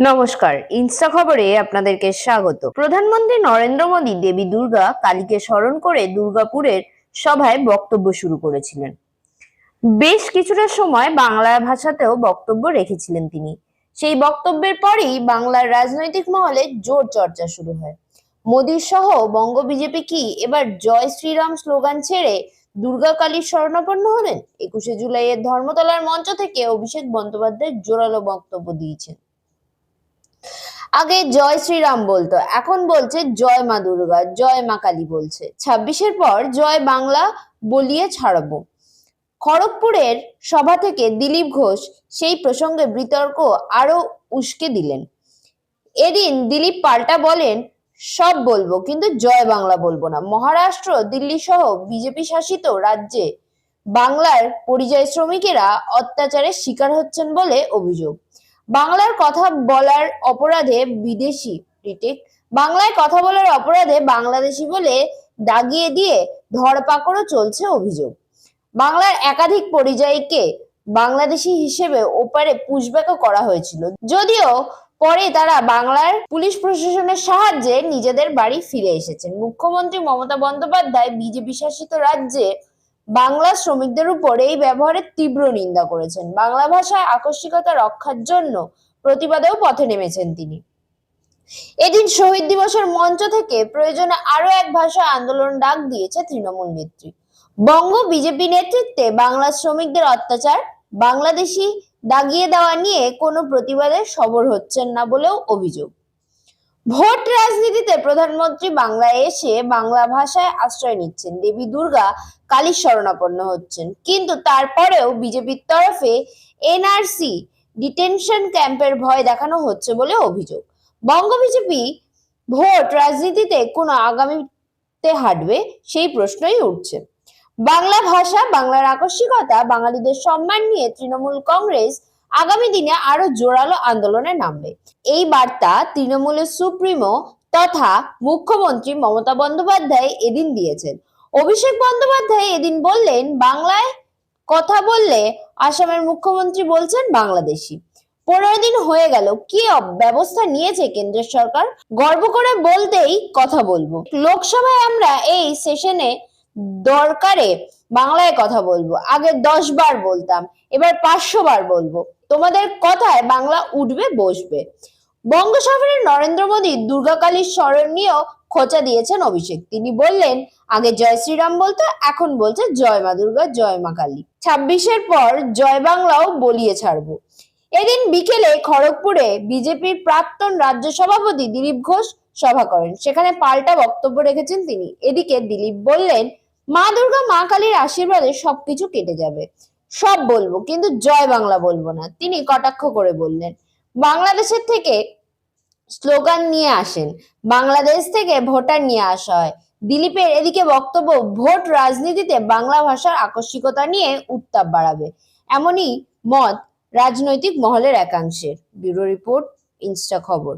নমস্কার, ইনস্টা খবরে আপনাদেরকে স্বাগত। প্রধানমন্ত্রী নরেন্দ্র মোদী দেবী দুর্গা কালীকে স্মরণ করে দুর্গাপুরের সভায় বক্তব্য শুরু করেছিলেন। বেশ কিছুটা সময় বাংলা ভাষাতেও বক্তব্য রেখেছিলেন তিনি। সেই বক্তব্যের পরেই বাংলার রাজনৈতিক মহলে জোর চর্চা শুরু হয়। মোদী সহ বঙ্গ বিজেপি কি এবার জয় শ্রীরাম স্লোগান ছেড়ে দুর্গা কালীর শরণাপন্ন হলেন? একুশে জুলাইয়ের ধর্মতলার মঞ্চ থেকে অভিষেক বন্দ্যোপাধ্যায় জোরালো বক্তব্য দিয়েছেন। আগে জয় শ্রীরাম বলতো, এখন বলছে জয় মা দুর্গা, জয় মা কালী বলছে। ছাব্বিশের পর জয় বাংলা বলিয়ে ছাড়বো। খড়গপুরের সভা থেকে দিলীপ ঘোষ সেই প্রসঙ্গে বিতর্ক আরও উস্কে দিলেন। এদিন দিলীপ পাল্টা বলেন, সব বলব, কিন্তু জয় বাংলা বলব না। মহারাষ্ট্র, দিল্লি সহ বিজেপি শাসিত রাজ্যে বাংলার পরিযায়ী শ্রমিকেরা অত্যাচারের শিকার হচ্ছেন বলে অভিযোগ। বাংলার কথা বলার অপরাধে বিদেশি রিটেক বাংলায় কথা বলার অপরাধে বাংলাদেশি বলে দাগিয়ে দিয়ে ধরপাকড়ও চলছে অভিযোগ। বাংলার একাধিক পরিযায়ীকে বাংলাদেশি হিসেবে ওপারে পুশব্যাকও করা হয়েছিল। যদিও পরে তারা বাংলার পুলিশ প্রশাসনের সাহায্যে নিজেদের বাড়ি ফিরে এসেছেন। মুখ্যমন্ত্রী মমতা বন্দ্যোপাধ্যায় বিজেপি শাসিত রাজ্যে বাংলা শ্রমিকদের উপর এই ব্যবহারের তীব্র নিন্দা করেছেন। বাংলা ভাষায় আকস্মিকতা রক্ষার জন্য প্রতিবাদেও পথে নেমেছেন তিনি। এদিন শহীদ দিবসের মঞ্চ থেকে প্রয়োজনে আরও এক ভাষা আন্দোলন ডাক দিয়েছে তৃণমূল নেত্রী। বঙ্গ বিজেপি নেতৃত্বে বাংলা শ্রমিকদের অত্যাচার বাংলাদেশি দাগিয়ে দেওয়া নিয়ে কোনো প্রতিবাদে সবর হচ্ছেন না বলেও অভিযোগ। ভোট রাজনীতিতে প্রধানমন্ত্রী বাংলায় এসে বাংলা ভাষায় আশ্রয় নিচ্ছেন। দেবী দুর্গা কালী শরণাপন্ন হচ্ছেন। কিন্তু তারপরেও বিজেপির তরফে এনআরসি ডিটেনশন ক্যাম্পের ভয় দেখানো হচ্ছে বলে অভিযোগ। বঙ্গ বিজেপি ভোট রাজনীতিতে কোনো আগামীতে হাঁটবে সেই প্রশ্নই উঠছে। বাংলা ভাষা, বাংলার আকস্মিকতা, বাঙালিদের সম্মান নিয়ে তৃণমূল কংগ্রেস আগামী দিনে আরও জোরালো আন্দোলনে নামবে। এই বার্তা তৃণমূলের সুপ্রিমো তথা মুখ্যমন্ত্রী মমতা বন্দ্যোপাধ্যায় এদিন দিয়েছেন। অভিষেক বন্দ্যোপাধ্যায় এদিন বললেন, বাংলায় কথা বললে আসামের মুখ্যমন্ত্রী বলছেন বাংলাদেশি। পনেরো দিন হয়ে গেল, কি ব্যবস্থা নিয়েছে কেন্দ্রের সরকার? গর্ব করে বলতেই কথা বলব। লোকসভায় আমরা এই সেশনে দরকারে বাংলায় কথা বলব। আগে দশ বার বলতাম, এবার পাঁচশো বার বলব। তোমাদের কথায় বাংলা উঠবে, বসবে। বঙ্গ সফরে নরেন্দ্র মোদী দুর্গাকালীর স্মরণ নিয়েও খোঁচা দিয়েছেন অভিষেক। তিনি বললেন, আগে জয় শ্রীরাম বলতো, এখন বলছে, জয় মা দুর্গা, জয় মা কালী। ছাব্বিশের পর জয় বাংলাও বলিয়ে ছাড়বো। এদিন বিকেলে খড়গপুরে বিজেপির প্রাক্তন রাজ্য সভাপতি দিলীপ ঘোষ সভা করেন। সেখানে পাল্টা বক্তব্য রেখেছেন তিনি। এদিকে দিলীপ বললেন মা দুর্গা, মা কালীর আশীর্বাদে সবকিছু কেটে যাবে। সব বলব, কিন্তু জয় বাংলা বলব না। তিনি কটাক্ষ করে বললেন, বাংলাদেশের থেকে স্লোগান নিয়ে আসেন, বাংলাদেশ থেকে ভোটার নিয়ে আসা হয়। দিলীপের এদিকে বক্তব্য, ভোট রাজনীতিতে বাংলা ভাষার আকস্মিকতা নিয়ে উত্তাপ বাড়াবে। এমনই মত রাজনৈতিক মহলের একাংশের। ব্যুরো রিপোর্ট, ইনস্টা খবর।